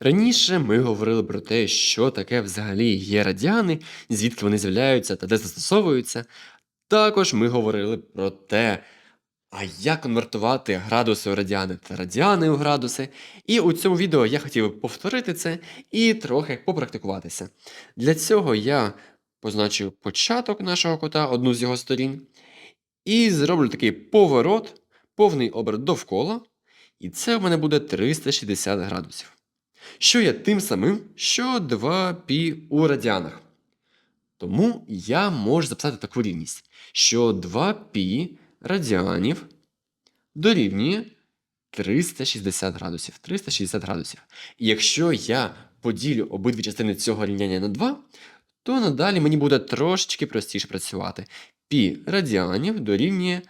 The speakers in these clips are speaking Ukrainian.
Раніше ми говорили про те, що таке взагалі є радіани, звідки вони з'являються та де застосовуються. Також ми говорили про те, а як конвертувати градуси у радіани та радіани у градуси. І у цьому відео я хотів би повторити це і трохи попрактикуватися. Для цього я позначу початок нашого кота, одну з його сторін, і зроблю такий поворот, повний оберт довкола. І це в мене буде 360 градусів. Що є тим самим, що 2π у радіанах. Тому я можу записати таку рівність, що 2π радіанів дорівнює 360 градусів. 360 градусів. І якщо я поділю обидві частини цього рівняння на 2, то надалі мені буде трошечки простіше працювати. Пі радіанів дорівнює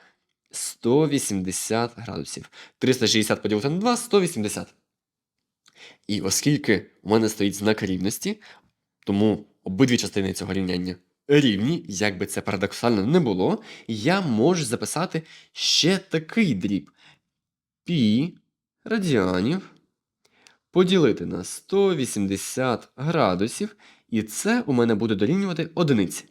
180 градусів. 360 поділити на 2 180. І оскільки у мене стоїть знак рівності, тому обидві частини цього рівняння рівні, як би це парадоксально не було, я можу записати ще такий дріб. Пі радіанів поділити на 180 градусів, і це у мене буде дорівнювати одиниці.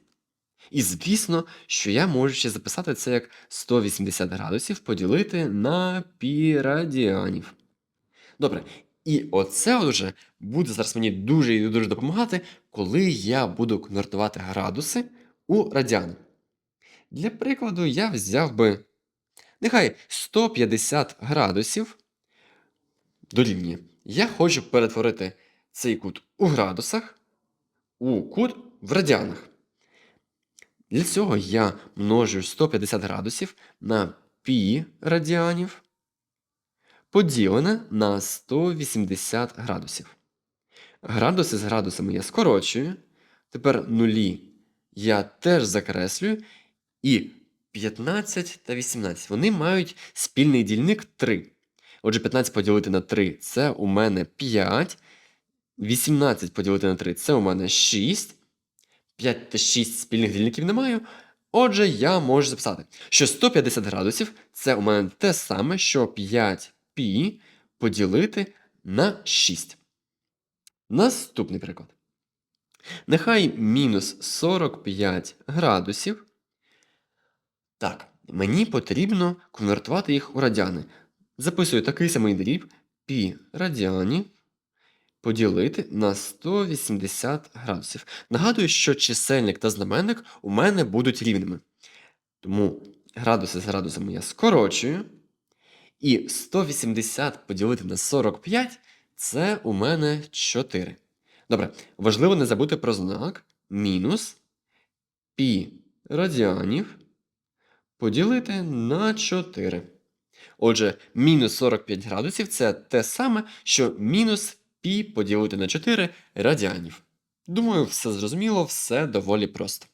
І звісно, що я можу ще записати це як 180 градусів поділити на пі радіанів. Добре, і оце уже буде зараз мені дуже і дуже допомагати, коли я буду конвертувати градуси у радіани. Для прикладу, я взяв би нехай 150 градусів дорівнює. Я хочу перетворити цей кут у градусах, у кут в радіанах. Для цього я множу 150 градусів на пі радіанів поділене на 180 градусів. Градуси з градусами я скорочую. Тепер нулі я теж закреслюю. І 15 та 18 вони мають спільний дільник 3. Отже, 15 поділити на 3 це у мене 5. 18 поділити на 3 це у мене 6. 5 та 6 спільних дільників не маю. Отже, я можу записати, що 150 градусів це у мене те саме, що 5 пі поділити на 6. Наступний приклад. Нехай мінус 45 градусів. Так, мені потрібно конвертувати їх у радіани. Записую такий самий дріб пі радіанів поділити на 180 градусів. Нагадую, що чисельник та знаменник у мене будуть рівними. Тому градуси з градусами я скорочую. І 180 поділити на 45 це у мене 4. Добре, важливо не забути про знак мінус пі радіанів поділити на 4. Отже, мінус 45 градусів це те саме, що мінус пі поділити на 4 радіанів. Думаю, все зрозуміло, все доволі просто.